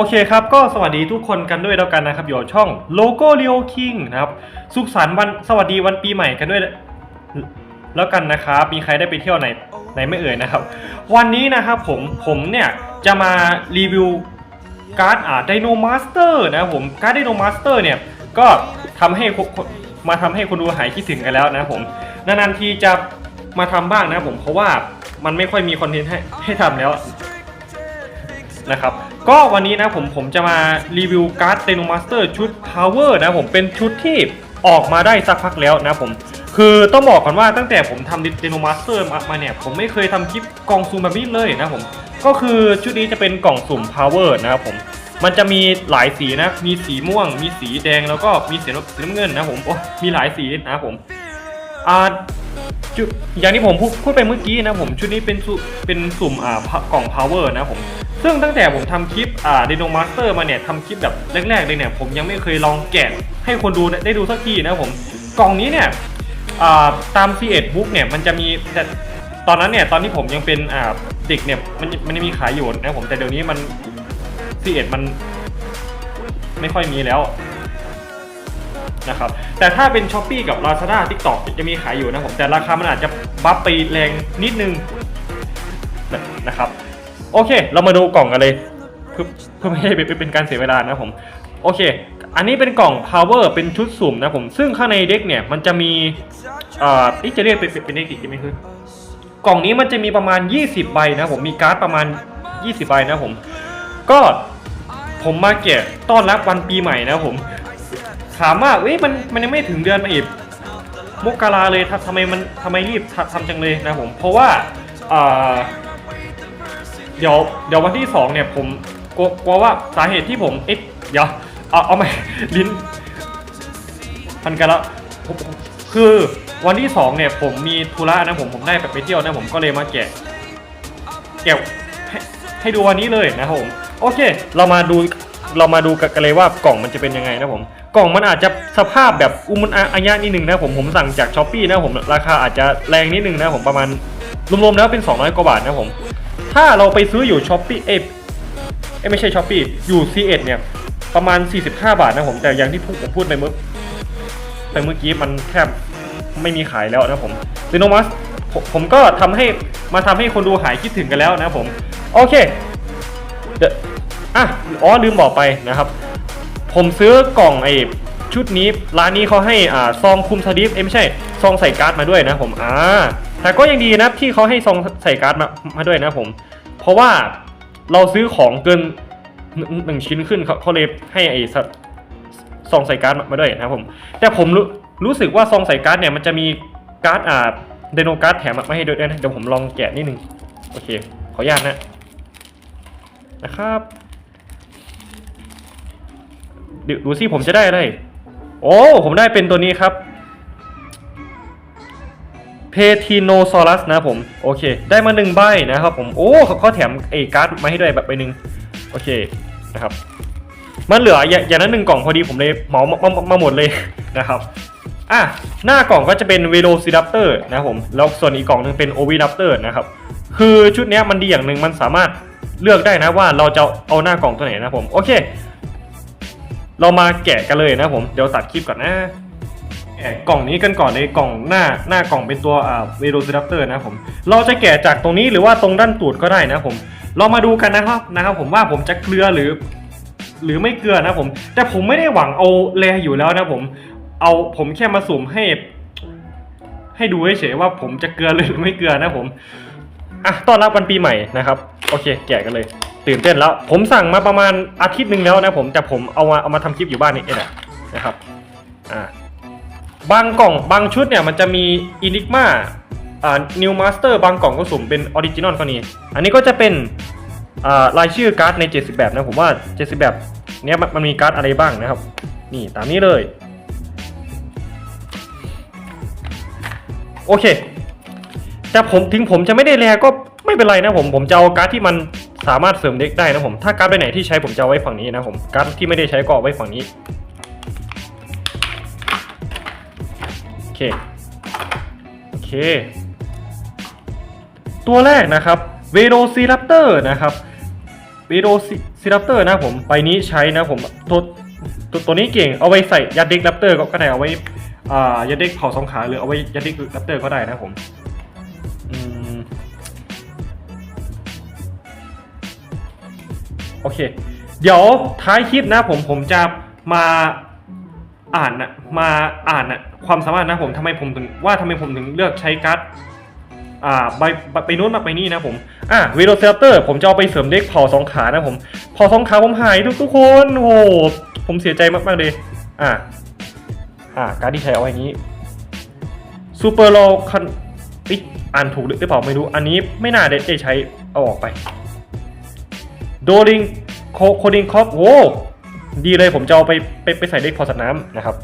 โอเคครับก็สวัสดีทุกคนกันด้วยแล้วกันนะครับอยู่ช่องโลโก้เรียวคิงนะครับสุขสันต์วันสวัสดีวันปีใหม่กันด้วยแล้วกันนะครับมีใครได้ไปเที่ยวไหนไหนไม่เอ่ยนะครับ วันนี้นะครับผมผมเนี่ยจะมารีวิวการ์ดอ่าไดโนมาสเตอร์นะผมการ์ดไดโนมาสเตอร์เนี่ยก็ทำให้มาทำให้คนดูหายคิดถึงกันแล้วนะครับผมนานๆทีจะมาทำบ้างนะผมเพราะว่ามันไม่ค่อยมีคอนเทนต์ให้ให้ทำแล้วนะครับ ก็วันนี้นะผมผมจะมารีวิวการ์ดเ e โนมาสเตอร์ชุด Power นะผมเป็นชุดที่ออกมาได้สักพักแล้วนะผมคือต้องบอกก่อนว่าตั้งแต่ผมทำเ e โนมาสเตอร์มาเนี่ย ผมไม่เคยทำคลิปกล่องสุ่มแบบนี้เลยนะผม ก็คือชุดนี้จะเป็นกล่องสุ่ม Power นะครับผม มันจะมีหลายสีนะ มีสีม่วง มีสีแดงแล้วก็มีสีน้ำเงินนะผมโอ้มีหลายสีนะผมอ่า จุดอย่างที่ผมพูดพูดไปเมื่อกี้นะผมชุดนี้เป็นสุเป็นสุ่มอ่ากล่อง power นะผมซึ่งตั้งแต่ผมทำคลิปอ่า Dino Master มาเนี่ยทำคลิปแบบแรกๆเลยเนี่ยผมยังไม่เคยลองแกะให้คนดูได้ดูสักทีนะผมกล่องนี้เนี่ยอ่าตาม C1 book เนี่ยมันจะมีแต่ตอนนั้นเนี่ยตอนที่ผมยังเป็นอ่าเด็กเนี่ยมันมันยังมีขายอยู่นะผมแต่เดี๋ยวนี้มัน C1 มันไม่ค่อยมีแล้ว นะครับแต่ถ้าเป็น s h อ p e e กับ Lazada TikTok จะมีขายอยู่นะผมแต่ราคามันอาจจะบัฟไปแรงนิดนึงนะครับโอเค เรามาดูกล่องกันเลยเพื่อเพื่อไม่ให้เป็นการเสียเวลานะผมโอเค อันนี้เป็นกล่อง power เป็นชุดสุ่มนะผมซึ่งข้างในเด็กเนี่ยมันจะมีเอ่อที่จะเรียกเป็นเป็นเป็นเด็กอีกใช่ไหมคือกล่องนี้มันจะมีประมาณ 20 ใบนะผมมีการ์ดประมาณ 20 ใบนะผม ก็ผมมาแกะต้อนรับวันปีใหม่นะผม ถามว่าเอ้ยมันมันยังไม่ถึงเดือนอีกมกราเลยทำไมมันทำไมรีบทำจังเลยนะผม เพราะว่าเดี๋ยวเดี๋ยววันที่สองเนี่ยผมกลัวว่าสาเหตุที่ผมเอ๊ะเดี๋ยวเอาเอาใหม่ลิ้นพันกันแล้วคือวันที่สองเนี่ยผมมีธุระนะผมผมได้แบบไปเที่ยวนะผมก็เลยมาแกะแกะให้ให้ดูวันนี้เลยนะครับผม โอเค เรามาดูเรามาดูกันเลยว่ากล่องมันจะเป็นยังไงนะผม กล่องมันอาจจะสภาพแบบอุมุนอายะนิดนึงนะผมผมสั่งจากช้อปปีนะผมราคาอาจจะแรงนิดนึงนะผมประมาณรวมๆแล้วเป็น 200 กว่าบาทนะผม ถ้าเราไปซื้ออยู่ช้อปปี้เอเอ้ไม่ใช่ช้อปปี้อยู่ซีเอ็ดเนี่ยประมาณ 45 บาทนะผม แต่อย่างที่ผมพูดไปเมื่อไปเมื่อกี้มันแทบไม่มีขายแล้วนะผมซิโนมัสผมก็ทำให้มาทำให้คนดูหายคิดถึงกันแล้วนะผม โอเคเดอะอ๋อลืมบอกไปนะครับ ผมซื้อกล่องไอ้ชุดนี้ร้านนี้เขาให้อ่าซองคุมสลิปเอ้ไม่ใช่ซองใส่การ์ดมาด้วยนะผมอ่าแต่ก็ยังดีนะที่เขาให้ซองใส่การ์ดมามาด้วยนะผม เพราะว่าเราซื้อของเกินหนึ่งชิ้นขึ้นเขาเขาเลยให้ไอ้ซองใส่การ์ดมาด้วยนะผมแต่ผมรู้รู้สึกว่าซองใส่การ์ดเนี่ยมันจะมีการ์ดอ่าเดโนการ์ดแถมมาให้ด้วยนะเดี๋ยวผมลองแกะนิดนึงโอเคขออนุญาตนะนะครับ ดูดูสิผมจะได้อะไร โอ้ ผมได้เป็นตัวนี้ครับ เพทิโนซอรัสนะผม โอเค ได้มาหนึ่งใบนะครับผม โอ้เขาแถมไอ้การ์ดมาให้ด้วยแบบใบหนึ่งโอเคนะครับ มันเหลืออย่ายางนั้นหนึ่งกล่องพอดีผมเลยเหมามามามาหมดเลยนะครับอะหน้ากล่องก็จะเป็นเวโ c ซิ r ั p เตอร์นะผม แล้วส่วนอีกกล่องหนึงเป็นโอวิ r ั p เตอร์นะครับ คือชุดนี้มันดีอย่างหนึ่งมันสามารถเลือกได้นะว่าเราจะเอาหน้ากล่องตัวไหนนะผม โอเค เรามาแกะกันเลยนะผมเดี๋ยวตัดคลิปก่อนนะแกะกล่องนี้กันก่อนเลยกล่องหน้าหน้ากล่องเป็นตัวอ่าเวโรซิรัปเตอร์นะผมเราจะแกะจากตรงนี้หรือว่าตรงด้านตูดก็ได้นะผม เรามาดูกันนะครับนะครับ ผมว่าผมจะเกลือหรือ หรือไม่เกลือนะผม แต่ผมไม่ได้หวังเอาแลอยู่แล้วนะผม เอาผมแค่มาสุ่มให้ ให้ดูเฉยๆว่าผมจะเกลือหรือไม่เกลือนะผมอะต้อนรับวันปีใหม่นะครับ โอเค แกะกันเลย ตื่นเต้นแล้ว ผมสั่งมาประมาณอาทิตย์หนึ่งแล้วนะผมแต่ผมเอามาเอามาทำคลิปอยู่บ้านนี่เองนะครับอ่าบางกล่องบางชุดเนี่ยมันจะมีอินิกมาอ่านิวมาสเตอร์บางกล่องก็สุ่มเป็นออริจินอลก็มีอันนี้ก็จะเป็นอ่ารายชื่อการ์ดใน 70 แบบนะผมว่า 70 แบบเนี้ยมันมันมีการ์ดอะไรบ้างนะครับ นี่ตามนี้เลย โอเค แต่ผมถึงผมจะไม่ได้แลก็ไม่เป็นไรนะผมผมจะเอาการ์ดที่มัน สามารถเสริมเด็กได้นะผม ถ้าการ์ดไปไหนที่ใช้ผมจะไว้ฝั่งนี้นะผม การ์ดที่ไม่ได้ใช้ก็ไว้ฝั่งนี้ โอเค โอเค ตัวแรกนะครับ เวโรซีรัปเตอร์นะครับวิโรซิรัปเตอร์นะผมใบนี้ใช้นะผมตัวตัวตัวนี้เก่ง เอาไว้ใส่ยัดเด็กแรปเตอร์ก็ได้ เอาไว้อ่ายัดเด็กเผาสองขาหรือเอาไว้ยัดเด็กแรปเตอร์ก็ได้นะผม โอเค เดี๋ยวท้ายคลิปนะผมผมจะมาอ่านนะมาอ่านนะความสามารถนะผมทำไมผมถึงว่าทำไมผมถึงเลือกใช้การ์ดอ่าใบใบไปนู้นมาไปนี่นะผมอ่าวีโรเซลเตอร์ผมจะเอาไปเสริมเด็กเผาสองขานะผมเผาสองขาผมหายทุกทุกคนโอ้โหผมเสียใจมากๆเลยอ่าอ่าการ์ดที่ใช้เอาไว้อย่างนี้ซูเปอร์โลคันอิอ่านถูกหรือเปล่าไม่รู้อันนี้ไม่น่าได้ได้ใช้เอาออกไป ดลิงโคโคดิงคอปโว้ดีเลยผมจะเอาไปไปไปใส่เด็กพอสัตว์น้ำนะครับ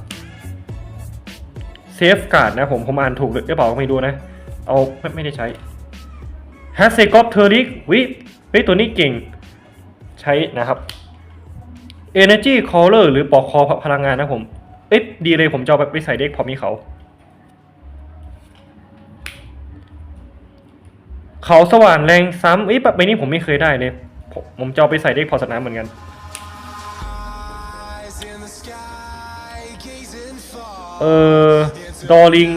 เซฟการ์ดนะผมผมอ่านถูกหรือเปล่าก็ไม่รู้นะ เอาไม่ไม่ได้ใช้ h a s เซกอ t เทอริกวิเฮ้ยตัวนี้เก่งใช้นะครับ Energy Caller หรือปอกคอพลังงานนะผมเอ๊ะดีเลยผมจะเอาไปไปใส่เด็กพอมีเขา เขาสว่านแรงซ้ำเอ้ยแบบนี้ผมไม่เคยได้เลย ผมจะเอาไปใส่เด็กพอสนามเหมือนกัน เออดอลิง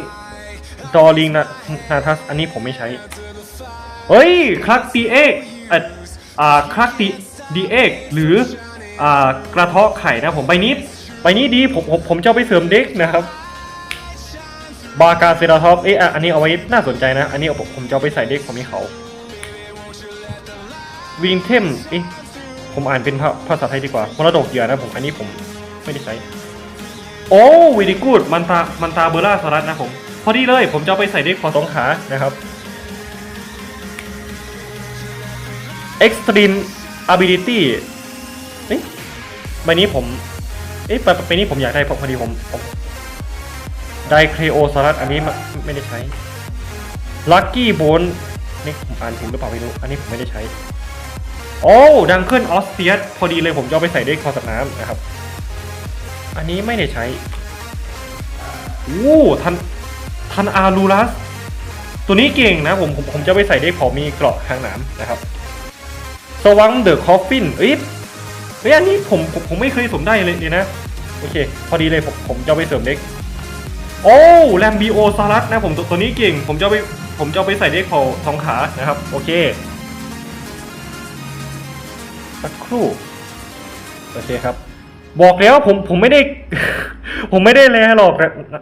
ดอลิงนะนาทัส อันนี้ผมไม่ใช้ เฮ้ย คลักตีเอกอะอ่าคลักตีดีเอกหรือ อ่า กระเทาะไข่นะผมใบนี้ใบนี้ดี ผม ผมผมจะไปเสริมเด็กนะครับ บากาเซราท็อป เอ๊ะอะอันนี้เอาไว้น่าสนใจนะ อันนี้ผมผมจะไปใส่เด็กผมมีเขา วิงเทมเอ๊ะผมอ่านเป็นภาภาษาไทยดีกว่ามรดกเหยื่อนะผม อันนี้ผมไม่ได้ใช้ โอ้วีดีกูดมันตามันตาเบอร์ล่าสลัดนะผม พอดีเลย ผมจะไปใส่เด็กขอสองขานะครับ Extreme Ability เอ๊ะใบนี้ผม เอ๊ะใบใบนี้ผมอยากได้เพราะพอดีผมผมไดเครโอสลัดอันนี้ไม่ไม่ได้ใช้ Lucky Bone นี่ผมอ่านถูกหรือเปล่าไม่รู้ อันนี้ผมไม่ได้ใช้ โอ้ดังเคิลออสเซียสพอดีเลยผมจะเอาไปใส่เด็กคอสัตว์น้ำนะครับ อันนี้ไม่ได้ใช้อู้ทันทันอารูลัส ตัวนี้เก่งนะผมผมผมจะไปใส่เด็กพอมีเกราะทางนามนะครับสวังเดอะคอฟฟินเอ้ยเฮ้ยอันนี้ผมผมผมไม่เคยสวมได้เลยเลยนะ โอเค พอดีเลยผมผมจะไปเสริมเด็ก โอ้แลมบิโอซารัสนะผมตัวตัวนี้เก่ง ผมจะไปผมจะไปใส่เด็กพอสองขานะครับ โอเค สักครู่ โอเคครับ บอกแล้วผมผมไม่ได้ ผมไม่ได้แลหรอก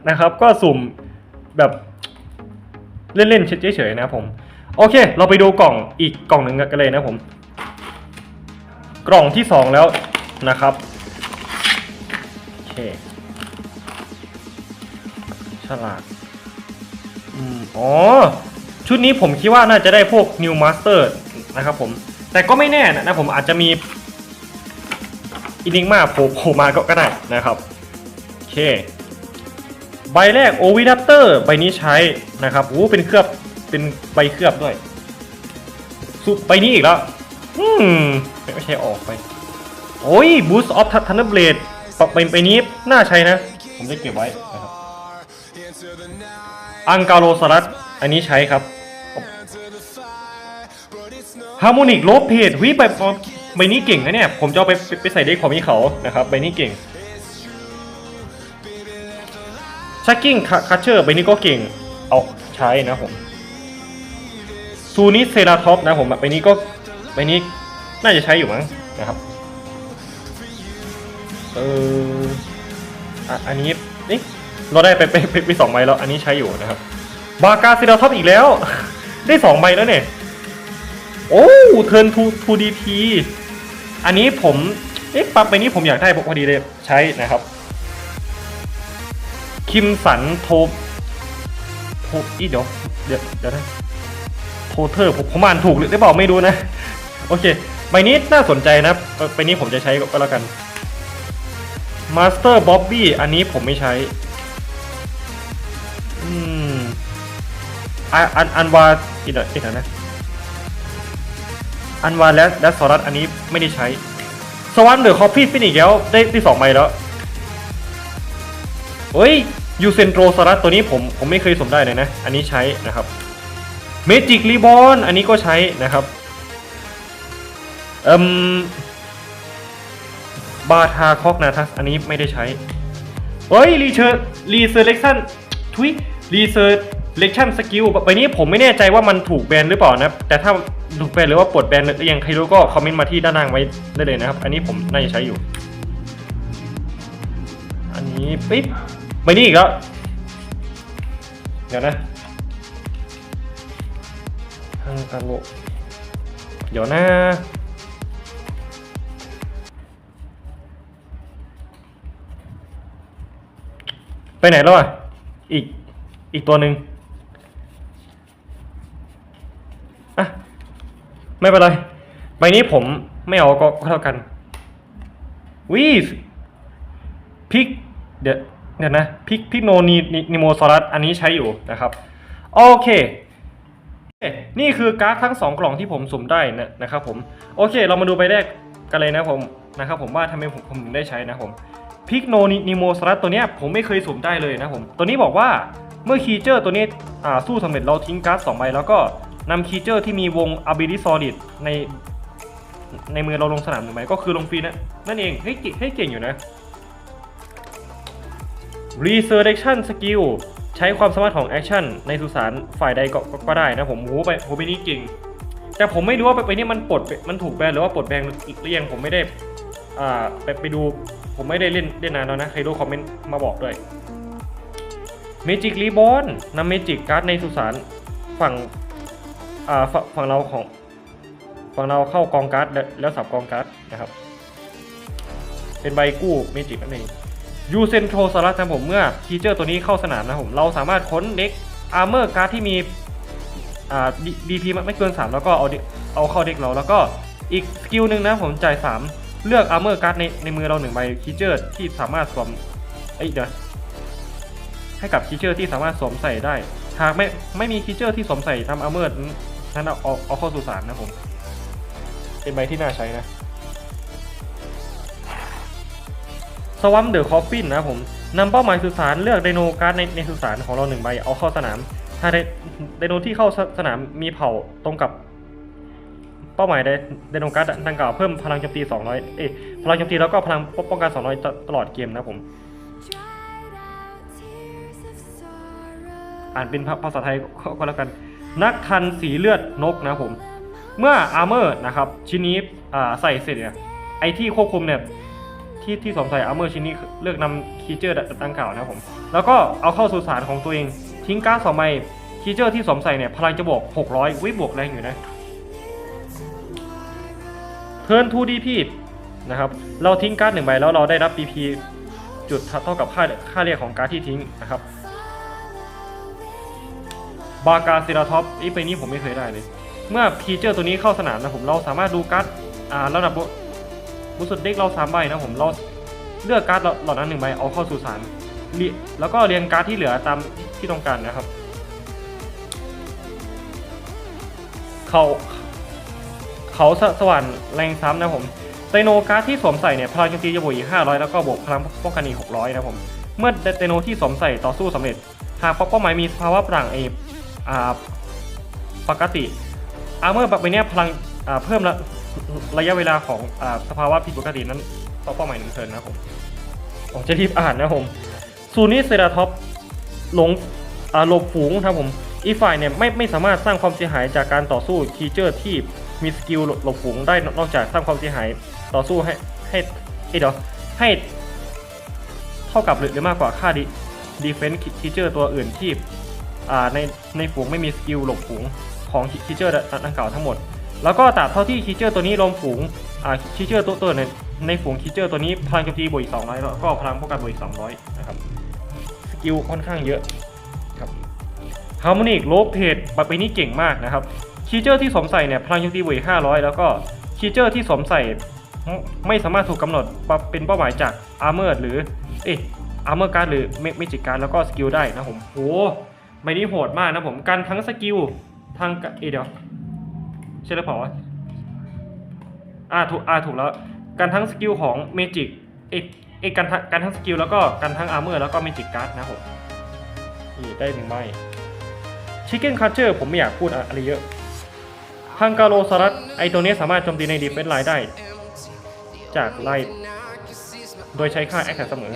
นะครับ ก็สุ่มแบบเล่นๆเฉยๆนะครับผม โอเค เราไปดูกล่องอีกกล่องหนึ่งกันเลยนะผม กล่องที่สองแล้วนะครับโอเคฉลาดอืมอ๋อ ชุดนี้ผมคิดว่าน่าจะได้พวก New Master นะครับผม แต่ก็ไม่แน่นะผมอาจจะมีอินิกมาโผล่มาก็ได้นะครับโอเค ใบแรกโอวิดัปเตอร์ใบนี้ใช้นะครับโอ้เป็นเคลือบเป็นใบเคลือบด้วยสุใบนี้อีกแล้วอืมไม่ใช่ออกไป โอ้ยบูสต์ออฟทันเดอร์เบลดใบใบนี้น่าใช้นะ ผมจะเก็บไว้นะครับอังกาโลสลัดอันนี้ใช้ครับ ฮาร์โมนิกโลเพดวิใบใบนี้เก่งนะเนี่ย ผมจะเอาไปไปไปใส่เด็กของมีเขานะครับใบนี้เก่งชักกิ้งคัชเชอร์ใบนี้ก็เก่ง เอาใช้นะผมซูนิเซราท็อปนะผมใบนี้ก็ใบนี้น่าจะใช้อยู่มั้งนะครับเอออะอันนี้นี่เราได้ไปไปไปไปสองใบแล้ว อันนี้ใช้อยู่นะครับ บากาเซราท็อปอีกแล้ว ได้สองใบแล้วเนี่ย โอ้เทิร์นทูทูดีพีอันนี้ผม เอ๊ะปั๊บไปนี้ผมอยากได้พอดีเลยใช้นะครับ คิมสันโทโทอีเดี๋ยวเดี๋ยวเดี๋ยวนะโทเทอร์ผมผมอ่านถูกหรือได้บอกไม่รู้นะ โอเค ใบนี้น่าสนใจนะใบนี้ผมจะใช้ก็แล้วกันมาสเตอร์บ๊อบบี้อันนี้ผมไม่ใช้ อืมอันอันอันวาอีกหน่อยอีกหน่อยนะ อันวาและและสอรัสอันนี้ไม่ได้ใช้ สวรรค์เดอคอฟฟี่ฟินิกแล้วได้ที่สองใบแล้วเฮ้ยยูเซนโตรสอรัสตัวนี้ผมผมไม่เคยสมได้เลยนะ อันนี้ใช้นะครับเมจิกรีบอนอันนี้ก็ใช้นะครับเอ่มบาทาคอกนาทัสอันนี้ไม่ได้ใช้เฮ้ยรีเชอร์รีเซอร์เลคชั่นทุยรีเซอร์ เลคชั่นสกิลใบนี้ผมไม่แน่ใจว่ามันถูกแบนหรือเปล่านะ แต่ถ้าถูกแบนหรือว่าปลดแบนหรือยังใครรู้ก็คอมเมนต์มาที่ด้านล่างไว้ได้เลยนะครับ อันนี้ผมน่าจะใช้อยู่ อันนี้ปิ๊บใบนี้อีกแล้ว เดี๋ยวนะฮังการโลเดี๋ยวนะไปไหนแล้วอะ อีก อีกตัวหนึ่งอะ ไม่เป็นไร ใบนี้ผมไม่เอาก็ก็เท่ากันวีสพิกเดี๋ยวเดี๋ยวนะพิกพิกโนนีนิโมซอรัสอันนี้ใช้อยู่นะครับ โอเคนี่คือการ์ดทั้งสองกล่องที่ผมสุ่มได้นะนะครับผมโอเค เรามาดูใบแรกกันเลยนะผมนะครับผมว่าทำไมผมผมถึงได้ใช้นะผมพิกโนนิโมสลัดตัวเนี้ยผมไม่เคยสุ่มได้เลยนะผมตัวนี้บอกว่าเมื่อคีเจอร์ตัวนี้อ่าสู้สำเร็จเราทิ้งการ์ดสองใบแล้วก็ นำคีเจอร์ที่มีวง ability solid ในในมือเราลงสนามหนึ่งใบก็คือลงฟรีนะนั่นเองให้ให้เก่งอยู่นะ Resurrection Skill ใช้ความสามารถของ Action ในสุสานฝ่ายใดก็ก็ก็ได้นะผมโหไปโหไปนี้เก่งแต่ผมไม่รู้ว่าไปไปนี่มันปลดมันถูกแบนหรือว่าปลดแบนหรือยังผมไม่ได้อ่าไปไปดูผมไม่ได้เล่นเล่นนานแล้วนะใครรู้คอมเมนต์มาบอกด้วย Magic Reborn นำ Magic การ์ดในสุสานฝั่ง อ่าฝั่งเราของฝั่งเราเข้ากองการ์ดแล้วสับกองการ์ดนะครับ เป็นใบกู้ Magic นั่นเองยูเซนโทสลัสนะผมเมื่อทีเจอร์ตัวนี้เข้าสนามนะผมเราสามารถค้นเด็กอาร์เมอร์การ์ดที่มีอ่าดีพีไม่เกิน 3 แล้วก็เอาเอาเข้าเด็กเราแล้วก็อีกสกิลหนึ่งนะผมจ่าย 3 เลือกอาร์เมอร์การ์ดในในมือเราหนึ่งใบคีเจอร์ที่สามารถสวมเอ้เดี๋ยวให้กับคีเจอร์ที่สามารถสวมใส่ได้ หากไม่ไม่มีคีเจอร์ที่สวมใส่ทำอาร์เมอร์ั้นเอาเอาเอาเข้าสู่สารนะผม เป็นใบที่น่าใช้นะสวัมเดอะคอฟฟินนะผมนำเป้าหมายสื่อสารเลือกไดโนการ์ดในในสื่อสารของเราหนึ่งใบเอาเข้าสนาม ถ้าไดไดโนที่เข้าสนามมีเผ่าตรงกับ เป้าหมายไดไดโนการ์ดดังกล่าวเพิ่มพลังโจมตี 200 เอ้ยพลังโจมตีแล้วก็พลังป้องกัน 200ตตลอดเกมนะผมอ่านเป็นภาษาไทยก็แล้วกัน นักทันสีเลือดนกนะผม เมื่ออาร์เมอร์นะครับชิ้นนี้ใส่เสร็จเนี่ยไอที่ควบคุมเนี่ยที่ที่สวมใส่อาร์เมอร์ชิ้นนี้เลือกนำคีเจอร์ดังกล่าวนะผมแล้วก็เอาเข้าสู่สารของตัวเอง ทิ้งการ์ดสองใบคีเจอร์ที่สวมใส่เนี่ยพลังจะบวก 600 วิบวกแรงอยู่นะเทิร์นทูดีพีนะครับเราทิ้งการ์ดหนึ่งใบแล้วเราได้รับ BP จุดเท่ากับค่าค่าเรียกของการ์ดที่ทิ้งนะครับ บากาเซราท็อปอีไปนี้ผมไม่เคยได้เลย เมื่อพีเจอร์ตัวนี้เข้าสนามนะผมเราสามารถดูการ์ดอ่าระดับบุสุดเด็กเราสามใบนะผมเราเลือกการ์ดเหล่านั้นหนึ่งใบเอาเข้าสู่สารเรียแล้วก็เรียงการ์ดที่เหลือตามที่ต้องการนะครับ เขาเขาสสว่านแรงซ้ำนะผมไดโนการ์ดที่สวมใส่เนี่ยพลังโจมตีจะบวกอีก500 แล้วก็บวกพลังป้องกันอีก600นะผม เมื่อไดโนที่สวมใส่ต่อสู้สำเร็จ หากเป้าหมายมีสภาวะปรังเอ ปกติอาร์เมอร์แบบนี้พลังเพิ่มระระยะเวลาของอสภาวะผิดปกตินั้นต่อเป้าหมายหนึ่งเทิร์นนะครับผมผมจะรีบอ่านนะครับผมซูนิเซราท็อปหลงหลบฝูงนะครับผมอีฝ่ายเนี่ยไม่ไม่สามารถสร้างความเสียหายจากการต่อสู้คีเจอร์ที่มีสกิลหลบฝูงได้นอกจากสร้างความเสียหายต่อสู้ให้ให้เอ้เดี๋ยวให้เท่ากับหรือมากกว่าค่าดีดีเฟนส์คีเจอร์ตัวอื่นที่ ในในฝูงไม่มีสกิลหลบฝูงของคีเจอร์ดังกล่าวทั้งหมด แล้วก็ตราบเท่าที่คีเจอร์ตัวนี้ลงฝูงคีเจอร์ตัวตัวในในฝูงคีเจอร์ตัวนี้พลังโจมตีบวกอีก200แล้วก็พลังป้องกันบวกอีก200นะครับสกิลค่อนข้างเยอะครับฮาร์โมนิกโลเพดบัตรใบนี้เก่งมากนะครับคีเจอร์ที่สวมใส่เนี่ยพลังโจมตีบวกอีก500 แล้วก็คีเจอร์ที่สวมใส่ไม่สามารถถูกกำหนดเป็นเป้าหมายจากอาร์เมอร์หรือเอ๊ะอาร์เมอร์การ์ดหรือเมจิกการ์ดแล้วก็สกิลได้นะผมโห บนี้โหดมากนะผมการทั้งสกิลทางเอเดี๋ยวใช่หรือเปล่าวะอ่าถูกอ่าถูกแล้วการทั้งสกิลของเมจิกเอกเอกการทั้งการทั้งสกิลแล้วก็การทั้งอาร์เมอร์แล้วก็เมจิกการ์ดนะผมนี่ได้หนึ่งใบชิคเก้นคัตเชอร์ผมไม่อยากพูดอะไรเยอะพังกาโลสรัสไอตัวนี้สามารถโจมตีในดีเฟนไลน์ได้ จากไล่โดยใช้ค่าแอคแท็เสมอ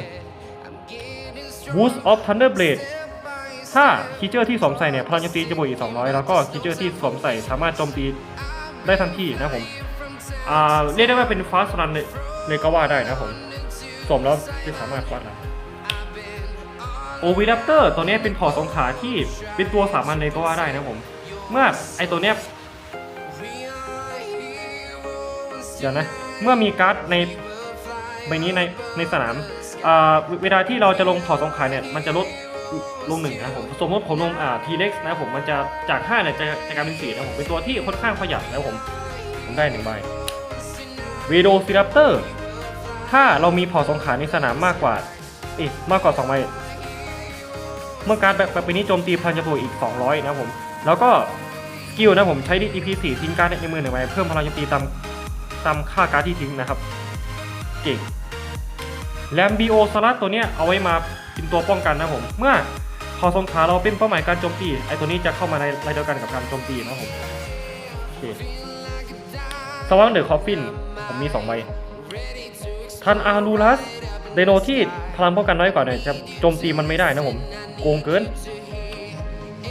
Boost of Thunderblade ถ้าคีเจอร์ที่สวมใส่เนี่ยพลังโจมตีจะบวกอีก 200 แล้วก็คีเจอร์ที่สวมใส่สามารถโจมตีได้ทันทีนะผมอ่าเรียกได้ว่าเป็นฟาสต์รันเลยเก็ว่าได้นะผมสวมแล้วจะสามารถฟาสต์รันโอวิดัปเตอร์ตัวนี้เป็นพอร์ตสงขาที่เป็นตัวสามัญเลยก็ว่าได้นะผม เมื่อไอตัวเนี้ยเดี๋ยวนะ เมื่อมีการ์ดในใบนี้ในในสนามเวลาที่เราจะลงพอร์ตสงขาเนี่ยมันจะลด ลงหนึ่งนะผมสมมติผมลงอ่าทีเล็กนะผมมันจะจาก5เนี่ยจะจะกลายเป็น4นะผมเป็นตัวที่ค่อนข้างประหยัดนะผมผมได้หนึ่งใบวีโดซิรัปเตอร์ถ้าเรามีพอร์ตสงขาในสนามมากกว่าเอ๊ะมากกว่า2ใบเมื่อการดแบบแบบนี้โจมตีพลังจะบวกอีก 200 นะผม แล้วก็สกิลนะผมใช้ดี EP 4ทิ้งการ์ดในมือหนึ่งใบเพิ่มพลังโจมตีตามตามค่าการ์ดที่ทิ้งนะครับ เก่งแลมบิโอสลัดตัวเนี้ยเอาไว้มา เป็นตัวป้องกันนะผม เมื่อพอสงขาเราเป็นเป้าหมายการโจมตีไอตัวนี้จะเข้ามาในรายเดียวกันกับการโจมตีนะผมโอเคสว่างเดอะคอฟฟินผมมี2ใบทันอารูลัสไดโนที่พลังป้องกันน้อยกว่าเนี่ยจะโจมตีมันไม่ได้นะผมโกงเกิน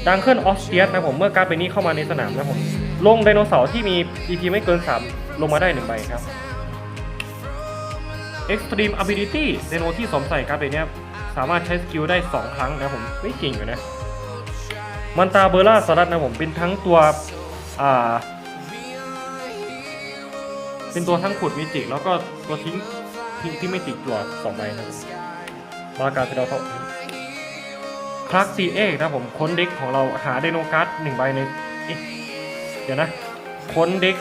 ดังเคิลออสเตียสนะผมเมื่อการดใบนี้เข้ามาในสนามนะผมลงไดโนเสาร์ที่มี EP ไม่เกิน 3 ลงมาได้หนึ่งใบครับ Extreme Ability ไดโนที่สวมใส่การ์ดใบเนี้ยามารถใช้สกิลได้ 2 ครั้งนะผมไม่เก่งอยู่นะมันตาเบอร์ล่าสลัดนะผมเป็นทั้งตัวอ่าเป็นตัวทั้งขุดมิจิกแล้วก็ตัวทิ้งทิ้งที่ไม่ติดจั่วสองใบนะมาการที่เราเท่าคลักซีเอ็กนะผมค้นเด็กของเราหาไดโนการ์ดหนึ่งใบในเดี๋ยวนะค้นเด็ก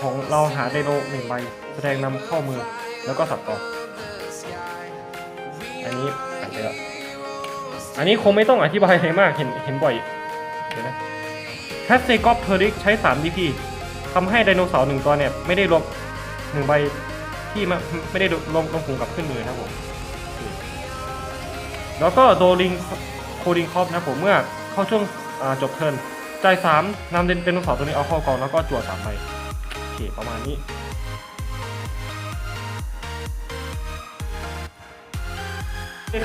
ของเราหาไดโนหนึ่งใบ แสดงนำเข้ามือแล้วก็สับต่อ อันนี้คงไม่ต้องอธิบายอะไรมากเห็นเห็นบ่อยเดี๋ยวนะแคสเซกอฟเทอริกใช้3 DP ทำให้ไดโนเสาร์หนึ่งตัวเนี่ยไม่ได้รวมหนึ่งใบที่มาไม่ได้ลงลงกลุ่มกับขึ้นมือนะผม แล้วก็โดลิงโคดิงคอปนะผมเมื่อเข้าช่วงจบเทิร์นจ่ายสามนำไดโนเสาร์ตัวนี้เอาเข้ากองแล้วก็จั่วสามใบโอเคประมาณนี้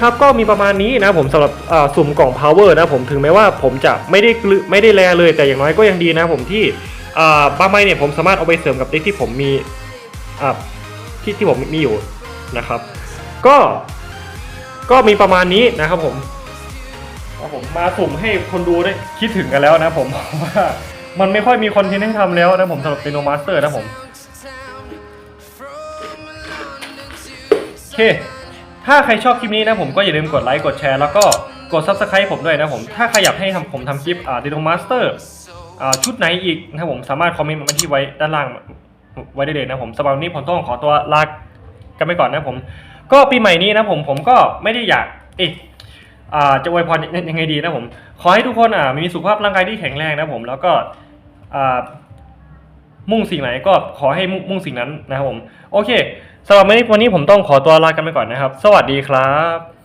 ครับก็มีประมาณนี้นะผมสำหรับสุ่มกล่อง power นะผมถึงแม้ว่าผมจะไม่ได้ไม่ได้แลเลยแต่อย่างน้อยก็ยังดีนะผมที่อ่าบางใบเนี่ยผมสามารถเอาไปเสริมกับเด็กที่ผมมีที่ที่ผมมีอยู่นะครับ ก็ก็มีประมาณนี้นะครับผมผมมาสุ่มให้คนดูได้คิดถึงกันแล้วนะผมว่ามันไม่ค่อยมีคอนเทนต์ให้ทำแล้วนะผมสำหรับเป็นโนมาสเตอร์นะผมโอเค ถ้าใครชอบคลิปนี้นะผมก็อย่าลืมกดไลค์กดแชร์แล้วก็กด subscribe ผมด้วยนะผมถ้าใครอยากให้ทำผมทำคลิปอ่าดิโนมาสเตอร์อ่าชุดไหนอีกนะผมสามารถคอมเมนต์มาที่ไว้ด้านล่างไว้ได้เลยนะผมสำหรับวันนี้ผมต้องขอตัวลากันไปก่อนนะผม ก็ปีใหม่นี้นะผมผมก็ไม่ได้อยากเอ๊ะจะอวยพรยังไงดีนะผม ขอให้ทุกคนมีสุขภาพร่างกายที่แข็งแรงนะผมแล้วก็มุ่งสิ่งไหนก็ขอให้มุ่งมุ่งสิ่งนั้นนะครับผม โอเค สำหรับวันนี้วันนี้ผมต้องขอตัวลากันไปก่อนนะครับ สวัสดีครับ